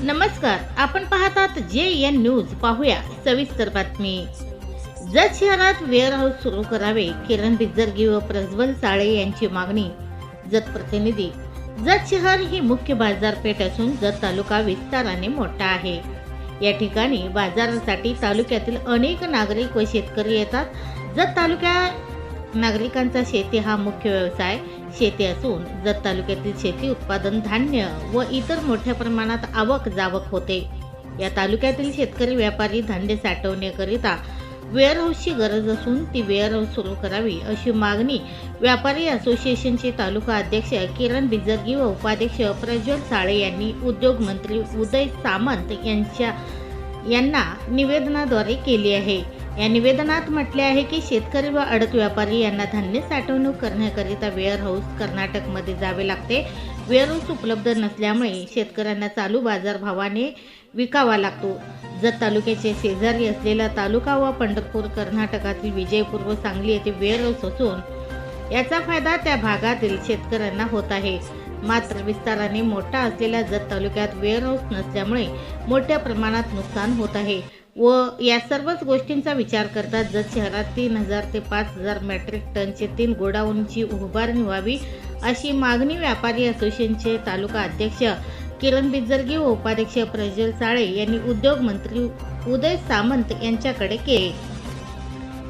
नमस्कार आपण पाहतात जे एन न्यूज. पाहूया सविस्तर बातमी. जत शहरात वेअरहाऊस सुरू करावे किरण बिजरगी व प्रज्वल साळे यांची मागणी जत प्रतिनिधी. जत शहर ही मुख्य बाजारपेठ असून जत तालुका विस्ताराने मोठा आहे. या ठिकाणी बाजारासाठी तालुक्यातील अनेक नागरिक व शेतकरी येतात. जत तालुक्या नागरिकांचा शेती हा मुख्य व्यवसाय शेती असून जत तालुक्यातील शेती उत्पादन धान्य व इतर मोठ्या प्रमाणात आवक जावक होते. या तालुक्यातील शेतकरी व्यापारी धान्य साठवण्याकरिता वेअरहाऊसची गरज असून ती वेअरहाऊस सुरू करावी अशी मागणी व्यापारी असोसिएशनचे तालुका अध्यक्ष किरण बिजरगी व उपाध्यक्ष प्रज्वल साळे यांनी उद्योगमंत्री उदय सामंत यांच्या यांना निवेदनाद्वारे केली आहे. या निवेदनात म्हटले आहे की शेतकरी व अडत व्यापारी यांना धान्य साठवणूक करण्याकरिता वेअरहाऊस कर्नाटकमध्ये जावे लागते. वेअरहाऊस उपलब्ध नसल्यामुळे शेतकऱ्यांना चालू बाजारभावाने विकावा लागतो. जत तालुक्याचे शेजारी असलेला तालुका व पंढरपूर कर्नाटकातील विजयपूर व सांगली येथे वेअरहाऊस असून याचा फायदा त्या भागातील शेतकऱ्यांना होत आहे. मात्र विस्ताराने मोठा असलेल्या जत तालुक्यात वेअरहाऊस नसल्यामुळे मोठ्या प्रमाणात नुकसान होत आहे. व या सर्वच गोष्टींचा विचार करता जत शहरात तीन हजार ते पाच हजार मेट्रिक टनचे तीन गोडाऊनची उभारणी व्हावी अशी मागणी व्यापारी असोसिएशनचे तालुका अध्यक्ष किरण बिजरगी व उपाध्यक्ष प्रज्वल साळे यांनी उद्योग मंत्री उदय सामंत यांच्याकडे केली.